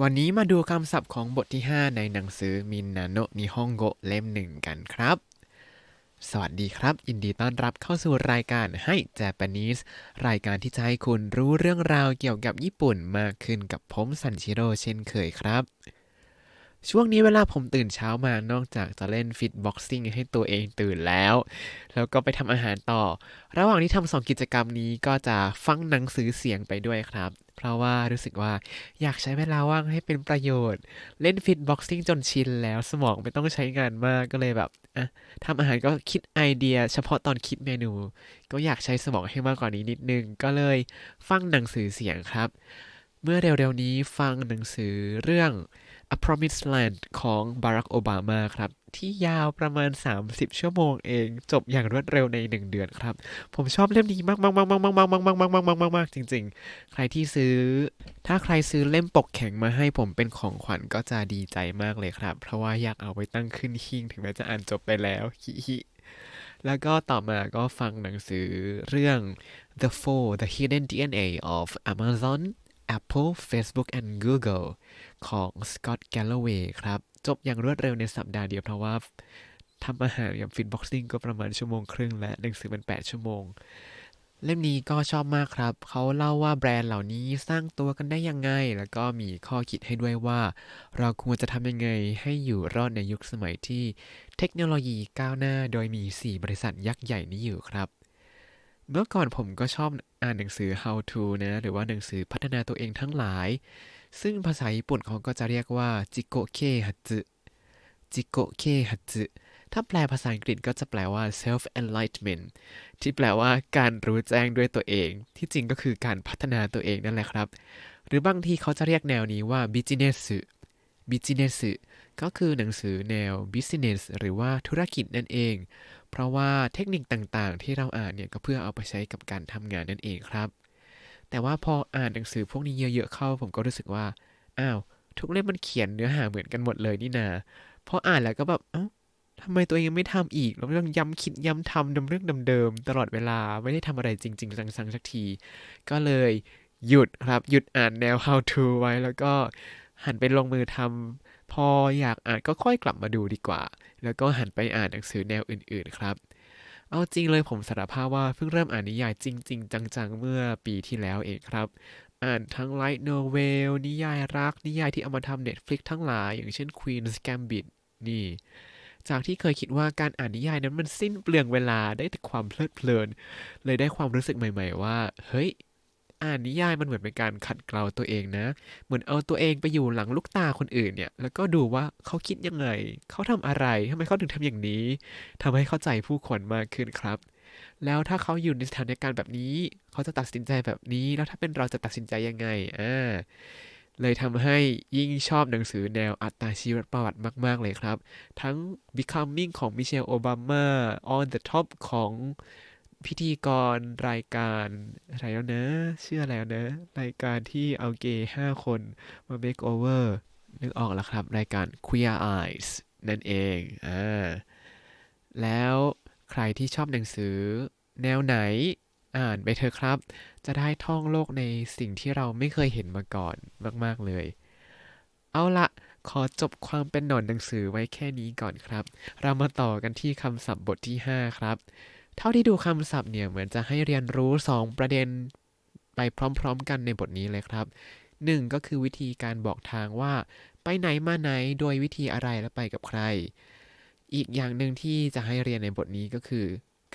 วันนี้มาดูคำศัพท์ของบทที่ 5 ในหนังสือมินนาโนนิฮงโกเล่มหนึ่งกันครับ สวัสดีครับ ยินดีต้อนรับเข้าสู่รายการให้ Japanese รายการที่จะให้คุณรู้เรื่องราวเกี่ยวกับญี่ปุ่นมากขึ้นกับผมซันชิโร่เช่นเคยครับ ช่วงนี้เวลาผมตื่นเช้ามานอกจากจะเล่นฟิตบ็อกซิ่งให้ตัวเองตื่นแล้ว แล้วก็ไปทำอาหารต่อ ระหว่างที่ทำสองกิจกรรมนี้ก็จะฟังหนังสือเสียงไปด้วยครับ เพราะว่ารู้สึกว่าอยากใช้เวลาว่างให้เป็นประโยชน์ เล่นฟิตบ็อกซิ่งจนชินแล้วสมองไม่ต้องใช้งานมากก็เลยแบบอะทำอาหารก็คิดไอเดีย เฉพาะตอนคิดเมนู ก็อยากใช้สมองให้มากกว่านี้นิดนึง ก็เลยฟังหนังสือเสียงครับ เมื่อเร็วๆนี้ฟังหนังสือเรื่อง A Promised Land ของบารักโอบามาครับ ที่ยาวประมาณ 30 ชั่วโมงเอง จบอย่างรวดเร็วใน 1 เดือนครับ ผมชอบเล่มนี้มากๆๆๆๆๆๆๆๆๆจริง ๆ ใครที่ซื้อ ถ้าใครซื้อเล่มปกแข็งมาให้ผมเป็นของขวัญก็จะดีใจมากเลยครับ เพราะว่าอยากเอาไว้ตั้งขึ้นหิ้งถึงแม้จะอ่านจบไปแล้วฮิฮิแล้วก็ต่อมาก็ฟังหนังสือเรื่อง The Four The Hidden DNA of Amazon Apple Facebook and Google ของ Scott Galloway ครับ จบอย่างรวดเร็วในสัปดาห์เดียวเพราะว่าทำอาหารกับฟิตบ็อกซิ่งก็ประมาณชั่วโมงครึ่งและหนังสือมัน 8 ชั่วโมง เล่มนี้ก็ชอบมากครับ เขาเล่าว่าแบรนด์เหล่านี้สร้างตัวกันได้ยังไง แล้วก็มีข้อคิดให้ด้วยว่า เราควรจะทำยังไงให้อยู่รอดในยุคสมัยที่เทคโนโลยีก้าวหน้า โดยมี 4 บริษัทยักษ์ใหญ่นี้อยู่ครับ เมื่อก่อนผมก็ชอบอ่านหนังสือ how to นะ หรือว่าหนังสือพัฒนาตัวเองทั้งหลาย ซึ่งภาษาญี่ปุ่นเขาก็จะเรียกว่าจิโกเคฮัตสึจิโกเคฮัตสึถ้าแปลภาษาอังกฤษก็จะแปลว่า self enlightenment ที่แปลว่าการรู้แจ้งด้วยตัวเอง ที่จริงก็คือการพัฒนาตัวเองนั่นแหละครับ หรือบางทีเขาจะเรียกแนวนี้ว่า business business ก็คือหนังสือแนว business หรือว่าธุรกิจนั่นเอง เพราะว่าเทคนิคต่างๆ ที่เราอ่านเนี่ยก็เพื่อเอาไปใช้กับการทำงานนั่นเองครับ แต่ว่าพออ่านหนังสือพวกนี้เยอะๆเข้า ผมก็รู้สึกว่า อ้าว ทุกเล่มมันเขียนเนื้อหาเหมือนกันหมดเลยนี่นาพออ่านแล้วก็แบบ เอ้าทำไมตัวเองยังไม่ทำอีกแล้วต้องย้ำคิดย้ำทำดำเรื่องเดิมๆตลอดเวลาไม่ได้ทำอะไรจริงๆจังๆสักที ก็เลยหยุดครับ หยุดอ่านแนว how to ไว้แล้วก็หันไปลงมือทำพออยากอ่านก็ค่อยกลับมาดูดีกว่า แล้วก็หันไปอ่านหนังสือแนวอื่นๆครับ เอาจริงเลยผมสารภาพว่าเพิ่งเริ่มอ่านนิยายจริง ๆ จังๆ เมื่อปีที่แล้วเองครับ อ่านทั้งไลท์โนเวลนิยายรัก นิยายที่เอามาทำ Netflix ทั้งหลาย อย่างเช่น Queen's Gambit นี่ จากที่เคยคิดว่าการอ่านนิยายนั้นมันสิ้นเปลืองเวลาได้แต่ความเพลิดเพลิน เลยได้ความรู้สึกใหม่ ๆ ว่า เฮ้ย อ่านนิยายมันเหมือนเป็นการขัดเกลาตัวเองนะ เหมือนเอาตัวเองไปอยู่หลังลูกตาคนอื่นเนี่ย แล้วก็ดูว่าเขาคิดยังไง เขาทำอะไรทำไมเขาถึงทำอย่างนี้ทำให้เข้าใจผู้คนมากขึ้นครับ แล้วถ้าเขาอยู่ในสถานการณ์แบบนี้ เขาจะตัดสินใจแบบนี้ แล้วถ้าเป็นเราจะตัดสินใจยังไง อ่า เลยทำให้ยิ่งชอบหนังสือแนวอัตราชีวประวัติมาก ๆ เลยครับ ทั้ง Becoming ของมิเชลโอบามา On the Top ของ พิธีกรรายการอะไรแล้วนะชื่ออะไรแล้วนะ รายการที่เอาเกย์ห้าคนมา make over นึกออกแล้วครับ รายการ Queer Eyes นั่นเองอ่าแล้วใครที่ชอบหนังสือ แนวไหนอ่านไปเถอะครับ จะได้ท่องโลกในสิ่งที่เราไม่เคยเห็นมาก่อนมาก ๆ เลย เอาละขอจบความเป็นหนอนหนังสือไว้แค่นี้ก่อนครับ เรามาต่อกันที่คำศัพท์บทที่ 5 ครับ เท่าที่ดูคำศัพท์เนี่ยเหมือนจะให้เรียนรู้ 2 ประเด็นไปพร้อมๆ กันในบทนี้เลยครับ 1 ก็คือวิธีการบอกทางว่า ไปไหนมาไหนโดยวิธีอะไรและไปกับใคร อีกอย่างหนึ่งที่จะให้เรียนในบทนี้ก็คือ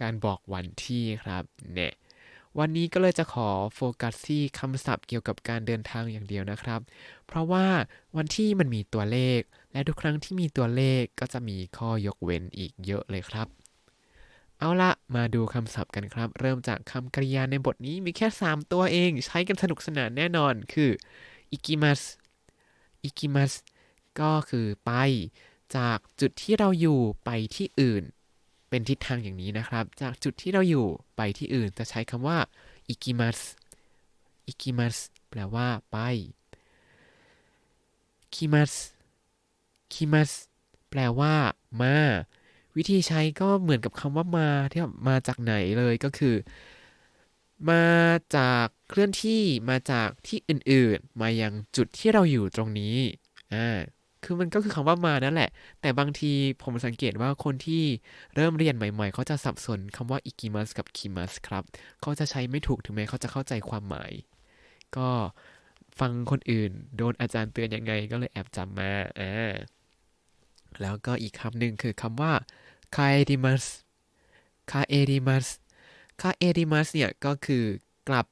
การบอกวันที่ครับเนี่ยวันนี้ก็เลยจะขอโฟกัสที่คำศัพท์เกี่ยวกับการเดินทางอย่างเดียวนะครับ เพราะว่าวันที่มันมีตัวเลข และทุกครั้งที่มีตัวเลขก็จะมีข้อยกเว้นอีกเยอะเลยครับ เอาละมาดูคำศัพท์กันครับ เริ่มจากคำกริยาในบทนี้มีแค่ 3 ตัวเอง ใช้กันสนุกสนานแน่นอนคืออิกิมัสอิกิมัสก็คือไป จากจุดที่เราอยู่ไปที่อื่น เป็นทิศทางอย่างนี้นะครับ จากจุดที่เราอยู่ไปที่อื่น จะใช้คำว่าอิกิมัสอิกิมัสแปลว่าไปคิมัสคิมัสแปลว่า มา วิธีใช้ก็เหมือนกับคำว่ามาที่แบบมาจากไหนเลยก็คือ มาจากเคลื่อนที่มาจากที่อื่นๆ มายังจุดที่เราอยู่ตรงนี้อ่าคือมันก็คือคำว่ามานั่นแหละ แต่บางทีผมสังเกตว่าคนที่เริ่มเรียนใหม่ๆ เขาจะสับสนคำว่าอิกิมัสกับคิมัสครับ เขาจะใช้ไม่ถูกถึงแม้เขาจะเข้าใจความหมาย ก็ฟังคนอื่น โดนอาจารย์เตือนยังไงก็เลยแอบจำมาอ่าแล้วก็อีกคำหนึ่งคือคำว่า คาเอดิมัสคาเอดิมัสคาเอดิมัสเนี่ยก็คือกลับ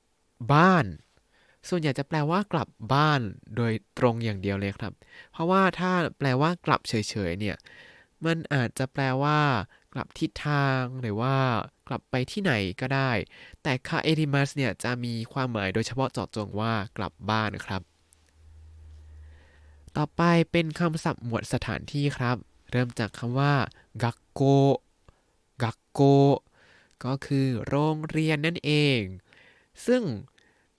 บ้าน ส่วนใหญ่จะแปลว่ากลับบ้านโดยตรงอย่างเดียวเลยครับ เพราะว่าถ้าแปลว่ากลับเฉยๆเนี่ยมันอาจจะแปลว่า กลับทิศทางหรือว่ากลับไปที่ไหนก็ได้ แต่คาเอดิมัสเนี่ยจะมีความหมายโดยเฉพาะเจาะจงว่ากลับบ้านครับ ต่อไปเป็นคำศัพท์หมวดสถานที่ครับ เริ่มจากคำว่า กักโกกักโกก็คือโรงเรียนนั่นเอง ซึ่ง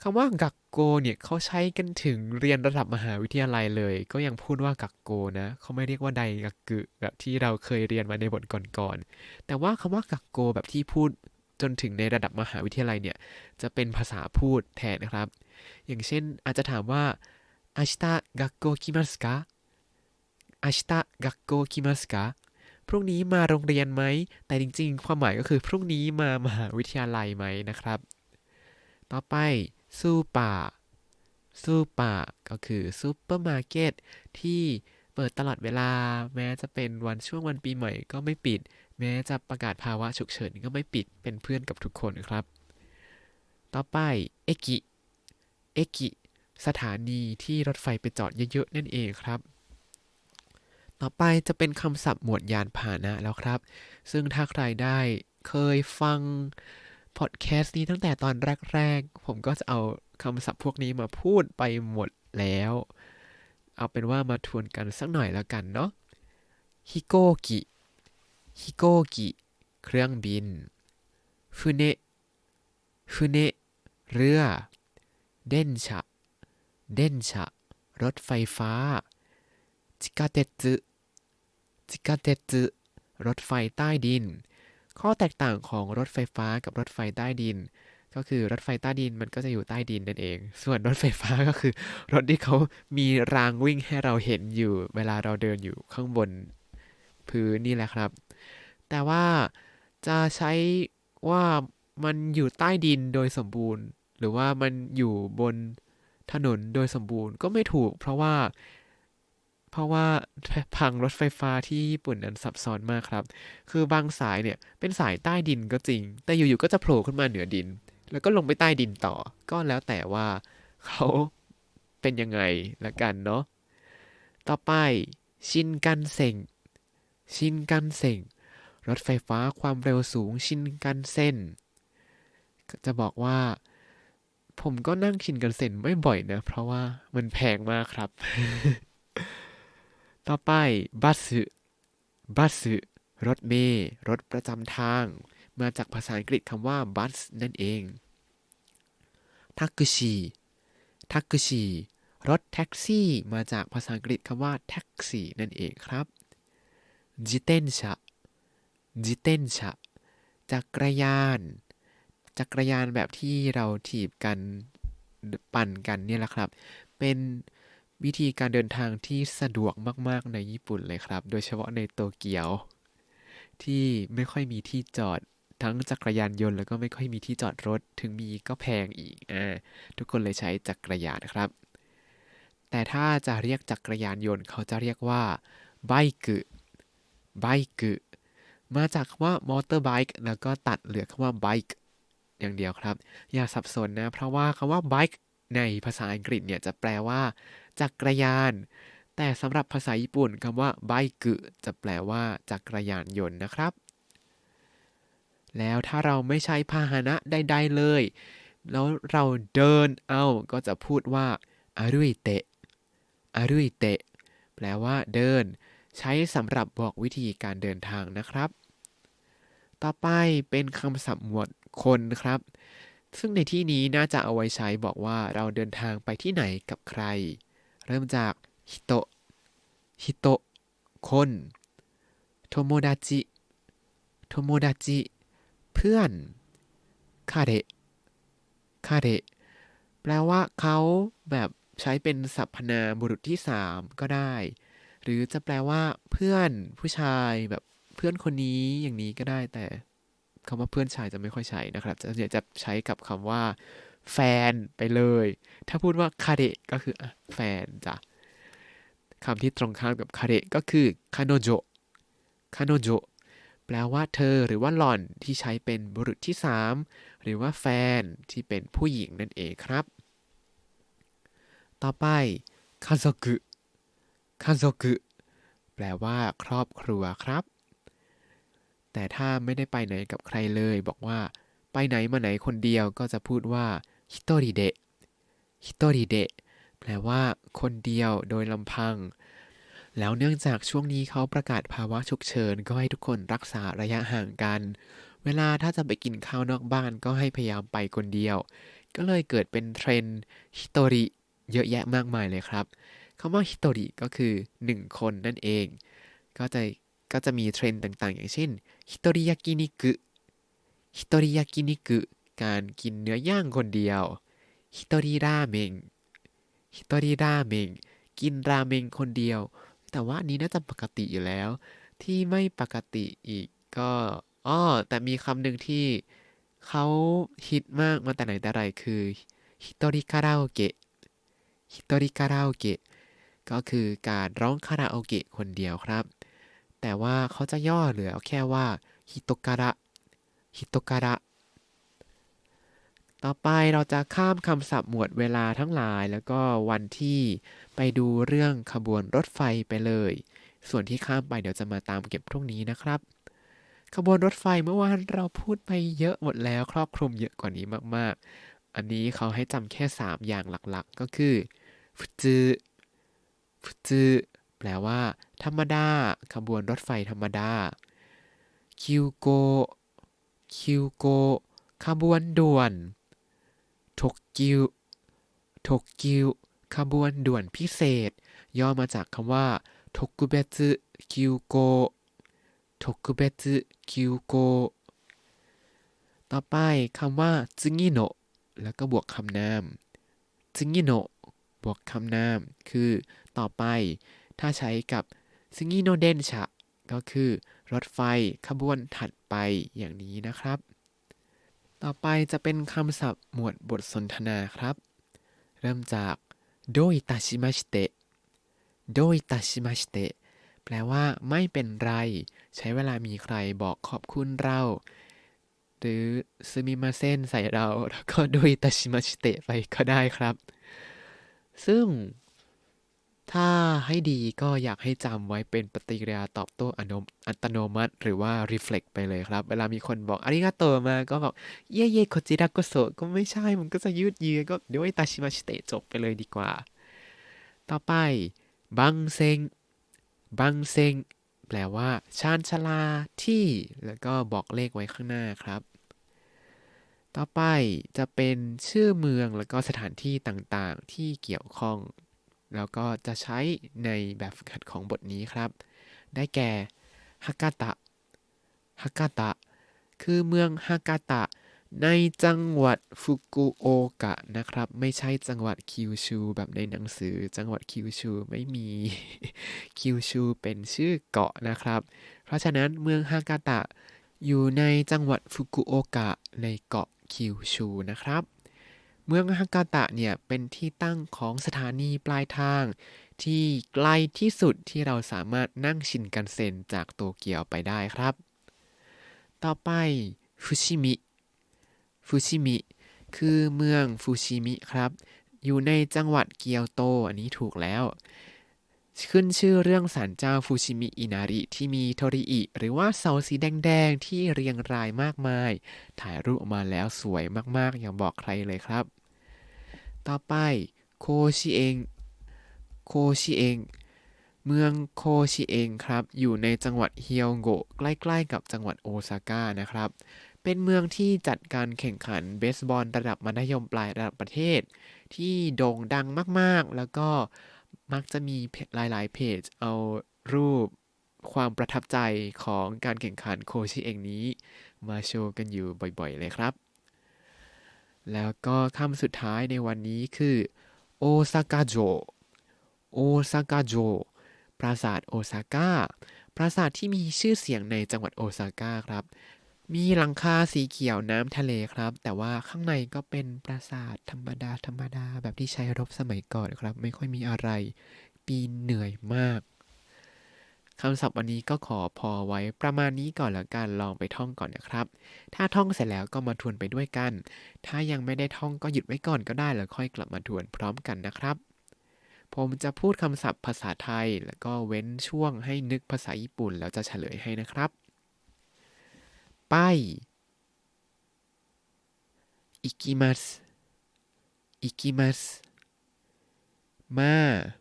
คำว่ากักโกเนี่ยเขาใช้กันถึงเรียนระดับมหาวิทยาลัยเลย ก็ยังพูดว่ากักโกนะเขาไม่เรียกว่าไดกักกึแบบที่เราเคยเรียนมาในบทก่อนๆแต่ว่าคำว่ากักโกแบบที่พูดจนถึงในระดับมหาวิทยาลัยเนี่ยจะเป็นภาษาพูดแทนนะครับ อย่างเช่นอาจจะถามว่าอาชิตะกักโกคิมัสกะอา พรุ่งนี้มาโรงเรียนไหม แต่จริงๆ ความหมายก็คือพรุ่งนี้มามหาวิทยาลัยไหมนะครับ ต่อไปซูป่าซูป่าก็คือซูเปอร์มาร์เก็ตที่เปิดตลอดเวลา แม้จะเป็นวันช่วงวันปีใหม่ก็ไม่ปิด แม้จะประกาศภาวะฉุกเฉินก็ไม่ปิดเป็นเพื่อนกับทุกคนครับ ต่อไปเอกิเอกิสถานีที่รถไฟไปจอดเยอะๆนั่นเองครับ ต่อไปจะเป็นคำศัพท์หมวดยานพาหนะแล้วครับ ซึ่งถ้าใครได้เคยฟังพอดแคสต์นี้ตั้งแต่ตอนแรก ๆ ผมก็จะเอาคำศัพท์พวกนี้มาพูดไปหมดแล้ว เอาเป็นว่ามาทวนกันสักหน่อยแล้วกันเนาะฮิโกกิฮิโกกิเครื่องบินฟุเนะฟุเนะเรือ เด่นชะ เด่นชะ รถไฟฟ้าจิกาเตสึ จิกาเตสึรถไฟใต้ดิน ข้อแตกต่างของรถไฟฟ้ากับรถไฟใต้ดิน ก็คือรถไฟใต้ดินมันก็จะอยู่ใต้ดินนั่นเอง ส่วนรถไฟฟ้าก็คือ รถที่เขามีรางวิ่งให้เราเห็นอยู่ เวลาเราเดินอยู่ข้างบนพื้นนี่แหละครับ แต่ว่าจะใช้ว่ามันอยู่ใต้ดินโดยสมบูรณ์ หรือว่ามันอยู่บนถนนโดยสมบูรณ์ก็ไม่ถูก เพราะว่า เพราะว่าพังรถไฟฟ้าที่ญี่ปุ่นนั้นซับซ้อนมากครับ คือบางสายเนี่ยเป็นสายใต้ดินก็จริง แต่อยู่ๆก็จะโผล่ขึ้นมาเหนือดิน แล้วก็ลงไปใต้ดินต่อ ก็แล้วแต่ว่าเขาเป็นยังไงละกันเนาะ ต่อไปชินกันเซ็ง ชินกันเซ็ง รถไฟฟ้าความเร็วสูงชินกันเซ็นจะบอกว่า ผมก็นั่งชินกันเซ็นไม่บ่อยนะ เพราะว่ามันแพงมากครับ ต่อไปบัสบัสรถเมล์รถประจำทาง มาจากภาษาอังกฤษคำว่าบัสนั่นเองทักซีทักซีรถแท็กซี่มาจากภาษาอังกฤษคำว่าแท็กซี่นั่นเองครับจิเตนชะจิเตนชะจักรยาน จักรยานแบบที่เราถีบกันปั่นกันเนี่ยแหละครับ เป็น วิธีการเดินทางที่สะดวกมาก ๆ ในญี่ปุ่นเลยครับ โดยเฉพาะในโตเกียว ที่ไม่ค่อยมีที่จอดทั้งจักรยานยนต์แล้วก็ไม่ค่อยมีที่จอดรถ ถึงมีก็แพงอีกอ่าทุกคนเลยใช้จักรยานครับ แต่ถ้าจะเรียกจักรยานยนต์เขาจะเรียกว่าไบค์ไบค์มาจากคำว่ามอเตอร์ไบค์แล้วก็ตัดเหลือคำว่าไบค์อย่างเดียวครับ อย่าสับสนนะ เพราะว่าคำว่าไบค์ในภาษาอังกฤษเนี่ยจะแปลว่า จักรยาน แต่สำหรับภาษาญี่ปุ่นคำว่าไบกุจะแปลว่า จักรยานยนต์นะครับ แล้วถ้าเราไม่ใช้พาหนะใดๆเลย แล้วเราเดินเอาก็จะพูดว่าอารุยเตะอารุยเตะแปลว่า เดิน ใช้สำหรับบอกวิธีการเดินทางนะครับ ต่อไปเป็นคำศัพท์หมวดคนครับซึ่งในที่นี้น่าจะเอาไว้ใช้บอกว่าเราเดินทางไปที่ไหนกับใคร เริ่มจากฮิโตะฮิโตะคนโทโมดาจิโทโมดาจิเพื่อนคาเดะคาเดะแปลว่าเขาแบบใช้เป็นสรรพนามบุรุษที่สามก็ได้ หรือจะแปลว่า เพื่อนผู้ชายแบบเพื่อนคนนี้อย่างนี้ก็ได้แต่คำว่าเพื่อนชายจะไม่ค่อยใช้นะครับจะจะใช้กับคำว่า แฟนไปเลย ถ้าพูดว่าคาเดะก็คือแฟนจ้ะคำที่ตรงข้ามกับคาเดะก็คือคาโนโจคาโนโจแปลว่าเธอหรือว่าหล่อนที่ใช้เป็นบุรุษที่สามหรือว่าแฟนที่เป็นผู้หญิงนั่นเองครับ ต่อไปคาโซกุคาโซกุแปลว่าครอบครัวครับ แต่ถ้าไม่ได้ไปไหนกับใครเลย บอกว่า ไปไหนมาไหนคนเดียวก็จะพูดว่า ฮิโตริเดะฮิโตริเดะแปลว่า คนเดียวโดยลำพัง แล้วเนื่องจากช่วงนี้เขาประกาศภาวะฉุกเฉิน ก็ให้ทุกคนรักษาระยะห่างกัน เวลาถ้าจะไปกินข้าวนอกบ้านก็ให้พยายามไปคนเดียว ก็เลยเกิดเป็นเทรนด์ฮิโตริเยอะแยะมากมายเลยครับคำว่าฮิโตริก็คือ 1 คนนั่นเอง ก็จะก็จะมีเทรนด์ต่างๆ อย่างเช่นฮิโตริยากินิกุฮิโตริยากินิกุ การกินเนื้อย่างคนเดียวฮิโตริราเมงฮิโตริราเมงกินราเมงคนเดียว แต่ว่านี้น่าจะปกติอยู่แล้ว ที่ไม่ปกติอีกก็อ้อแต่มีคำหนึ่งที่เขาฮิตมากมาแต่ไหนแต่ไรคือฮิโตริคาราโอเกะฮิโตริคาราโอเกะก็คือการร้องคาราโอเกะคนเดียวครับ แต่ว่าเขาจะย่อเหลือแค่ว่าฮิโตการะฮิโตการะ ต่อไปเราจะข้ามคำศัพท์หมวดเวลาทั้งหลายแล้วก็วันที่ไปดูเรื่องขบวนรถไฟไปเลย ส่วนที่ข้ามไปเดี๋ยวจะมาตามเก็บพรุ่งนี้นะครับ ขบวนรถไฟเมื่อวานเราพูดไปเยอะหมดแล้วครอบคลุมเยอะกว่านี้มากๆ อันนี้เขาให้จำแค่ 3 อย่างหลักๆ ก็คือฟุจืฟุจืแปลว่า ธรรมดา ขบวนรถไฟธรรมดา คิวโก คิวโก ขบวนด่วน ทกกิวทกกิวขบวนด่วนพิเศษ ย่อมาจากคำว่าทกุเบซึคิวโกทกุเบซึคิวโกต่อไปคำว่าซึงิโนแล้วก็บวกคำนามซึงิโนบวกคำนาม คือต่อไป ถ้าใช้กับซึงิโนเดนชะ ก็คือ รถไฟขบวนถัดไปอย่างนี้นะครับ ต่อไปจะเป็นคำศัพท์หมวดบทสนทนาครับ เริ่มจากโดยตาชิมาชิเตะโดยตาชิมาชิเตะแปลว่าไม่เป็นไร ใช้เวลามีใครบอกขอบคุณเรา หรือซึมิมาเส้นใส่เรา แล้วก็โดยตาชิมาชิเตะไปก็ได้ครับ ซึ่ง ถ้าให้ดีก็อยากให้จำไว้เป็นปฏิกิริยาตอบโต้อัตโนมัติ หรือว่า reflect ไปเลยครับ เวลามีคนบอกอาริกาโตมาก็บอก เย่เย่โคจิระโกโซก็ไม่ใช่มันก็จะยืดเยื้อก็เดี๋ยวไอตาชิมาชิเตะจบไปเลยดีกว่า ต่อไป บังเซง บังเซง แปลว่า ชานชลาที่ แล้วก็บอกเลขไว้ข้างหน้าครับ ต่อไปจะเป็นชื่อเมืองแล้วก็สถานที่ต่างๆ ที่เกี่ยวข้อง แล้วก็จะใช้ในแบบฝึกหัดของบทนี้ครับ ได้แก่ฮากาตะฮากาตะ คือเมืองฮากาตะ ในจังหวัดฟุกุโอกะนะครับ ไม่ใช่จังหวัดคิวชู แบบในหนังสือ จังหวัดคิวชูไม่มี คิวชูเป็นชื่อเกาะนะครับ เพราะฉะนั้นเมืองฮากาตะ อยู่ในจังหวัดฟุกุโอกะในเกาะคิวชูนะครับ เมืองฮากาตะเนี่ยเป็นที่ตั้งของสถานีปลายทาง ที่ไกลที่สุดที่เราสามารถนั่งชินกันเซ็นจากโตเกียวไปได้ครับ ต่อไปฟุชิมิ ฟุชิมิ คือเมืองฟุชิมิครับ อยู่ในจังหวัดเกียวโต อันนี้ถูกแล้ว ขึ้นชื่อเรื่องศาลเจ้าฟูชิมิอินาริที่มีโทริอิหรือว่าเสาสีแดงๆ ที่เรียงรายมากมาย ถ่ายรูปออกมาแล้วสวยมากๆ อย่างบอกใครเลยครับ ต่อไปโคชิเองโคชิเองเมืองโคชิเองครับ อยู่ในจังหวัดเฮียวโกะใกล้ๆ กับจังหวัดโอซาก้านะครับ เป็นเมืองที่จัดการแข่งขันเบสบอลระดับมัธยมปลายระดับประเทศ ที่โด่งดังมากๆ แล้วก็ มักจะมีหลาย ๆ เพจเอารูปความประทับใจของการแข่งขันโคชิเองนี้ มาโชว์กันอยู่บ่อย ๆ เลยครับ แล้วก็คำสุดท้ายในวันนี้คือโอซากาโจโอซากาโจปราสาทโอซาก้า ปราสาทที่มีชื่อเสียงในจังหวัดโอซาก้าครับ มีหลังคาสีเขียวน้ำทะเลครับ แต่ว่าข้างในก็เป็นปราสาทธรรมดาธรรมดาแบบที่ใช้รบสมัยก่อนครับ ไม่ค่อยมีอะไร ปีนเหนื่อยมากคำศัพท์วันนี้ก็ขอพอไว้ประมาณนี้ก่อนแล้วกันลองไปท่องก่อนนะครับ ถ้าท่องเสร็จแล้วก็มาทวนไปด้วยกัน ถ้ายังไม่ได้ท่องก็หยุดไว้ก่อนก็ได้แล้วค่อยกลับมาทวนพร้อมกันนะครับ ผมจะพูดคำศัพท์ภาษาไทย แล้วก็เว้นช่วงให้นึกภาษาญี่ปุ่นแล้วจะเฉลยให้นะครับ ไป行きます行きますมา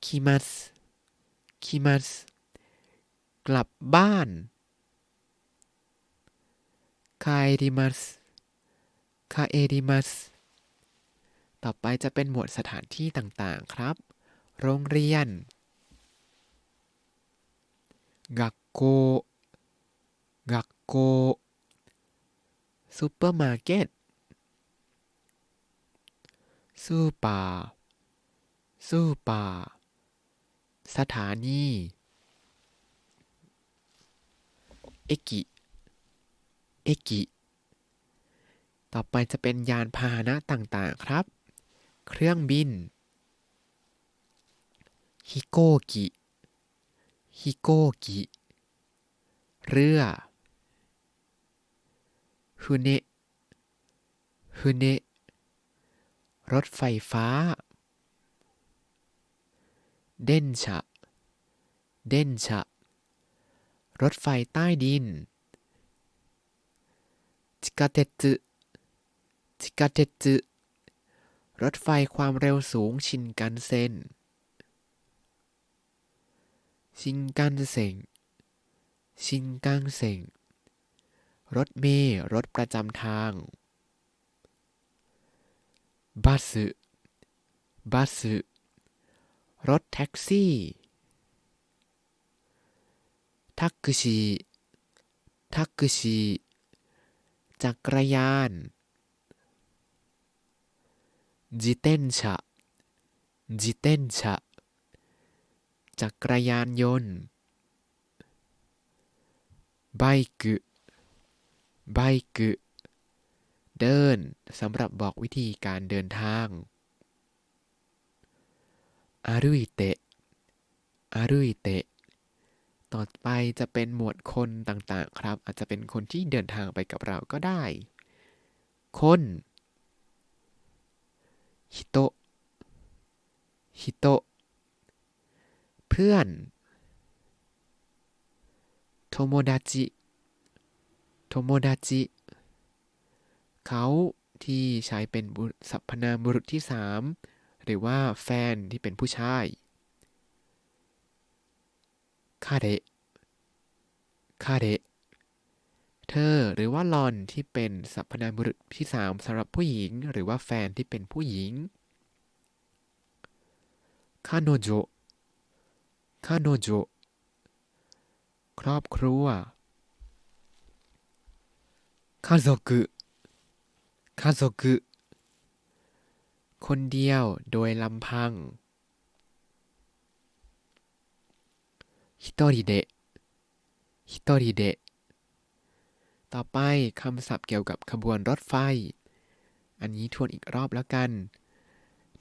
来ます来ますกลับบ้าน帰ります帰りますต่อไปจะเป็นหมวดสถานที่ต่างๆครับ โรงเรียน学 校学校ซูเปอร์มาร์เก็ตซูเปอร์ซูเปอร์สถานีเอกิเอกิต่อไปจะเป็นยานพาหนะต่างๆครับ เครื่องบินฮิโกกิฮิโกกิ เรือฮุเนะฮุเนะรถไฟฟ้า เด่นชะ เด่นชะ รถไฟใต้ดิน จิกาเตจึจิกาเตจึรถไฟความเร็วสูงชินกันเซนชินกันเซ็น ชินกันเซ็งรถเมล์รถประจำทางบัสบัสรถแท็กซี่ทักซีทักซีจักรยานจิเต้นชะจิเต้นชะจักรยานยนต์ ไบกุไบกุเดินสำหรับบอกวิธีการเดินทางอารุอิเตะอารุอิเตะต่อไปจะเป็นหมวดคนต่างๆ ครับ อาจจะเป็นคนที่เดินทางไปกับเราก็ได้ คนฮิโตะฮิโตะเพื่อน โทโมดาจิโทโมดาจิเขาที่ใช้เป็นสรรพนามบุรุษที่สามหรือว่าแฟนที่เป็นผู้ชายคาเดคาเดเธอหรือว่าลอนที่เป็นสรรพนามบุรุษที่สามสำหรับผู้หญิง หรือว่าแฟนที่เป็นผู้หญิงคาโนโจคาโนโจ ครอบครัวคาโซกุคาโซกุคนเดียวโดยลำพังฮิตริเดะฮิตริเดะต่อไปคำศัพท์เกี่ยวกับขบวนรถไฟ อันนี้ทวนอีกรอบแล้วกัน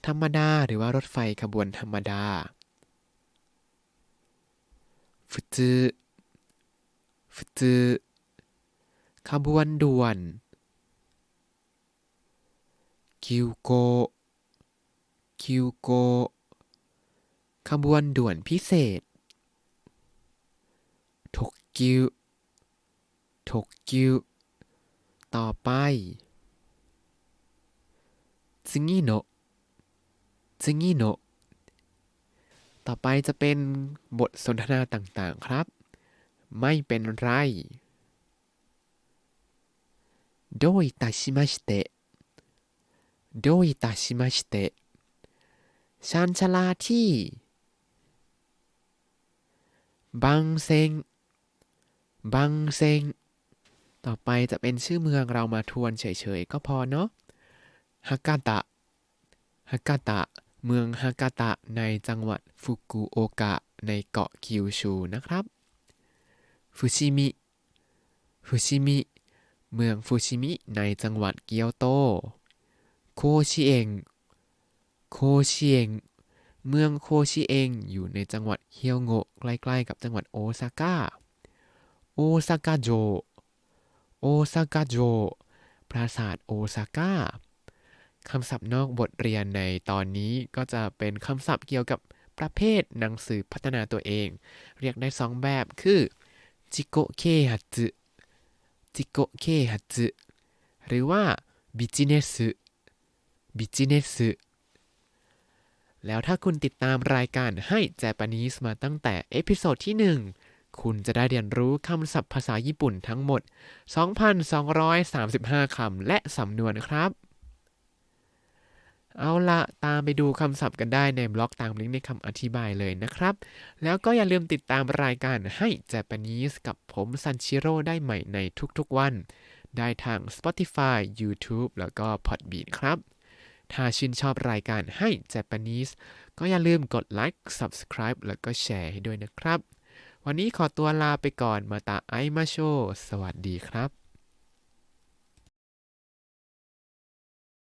ธรรมดาหรือว่ารถไฟขบวนธรรมดาฟุจ 普通ขบวนด่วน คิวโก คิวโก ขบวนด่วนพิเศษทกกิวทกกิว ต่อไปซึงิต่อไปจะเป็นบทสนทนาต่างๆครับ ไม่เป็นไรโดยตัชิมาสเตะโดยตัชิมาสเตะฉันชลาที่บางเซงบางเซงต่อไปจะเป็นชื่อเมืองเรามาทวนเฉยๆ ก็พอเนาะฮากาตะฮากาตะ เมืองฮากาตะในจังหวัดฟุกุโอกะในเกาะคิวชูนะครับ ฟุชิมิ ฟุชิมิ เมืองฟุชิมิในจังหวัดเกียวโต โคชิเอง โคชิเอง เมืองโคชิเองอยู่ในจังหวัดเฮียวโงะใกล้ๆกับจังหวัดโอซาก้า โอซากาโจ โอซากาโจ ปราสาทโอซาก้าคำศัพท์นอกบทเรียนในตอนนี้ก็จะเป็นคำศัพท์เกี่ยวกับประเภทหนังสือพัฒนาตัวเอง เรียกได้สองแบบคือ จิโกเคฮัตจิโกเคฮัตหรือว่าบิจิเนสบิจิเนสแล้วถ้าคุณติดตามรายการให้ Japanese มาตั้งแต่เอพิโซดที่ 1 คุณจะได้เรียนรู้คำศัพท์ภาษาญี่ปุ่นทั้งหมด 2,235 คำและสำนวนครับ เอาละตามไปดูคำศัพท์กันได้ในบล็อกตามลิงก์ในคำอธิบายเลยนะครับ แล้วก็อย่าลืมติดตามรายการให้ Japanese กับผมซันชิโร่ได้ใหม่ในทุกๆวัน ได้ทาง Spotify YouTube แล้วก็ Podbean ครับ ถ้าชื่นชอบรายการให้ Japanese ก็อย่าลืมกดไลค์ Subscribe แล้วก็แชร์ให้ด้วยนะครับ วันนี้ขอตัวลาไปก่อนมาตาไอมาโช สวัสดีครับ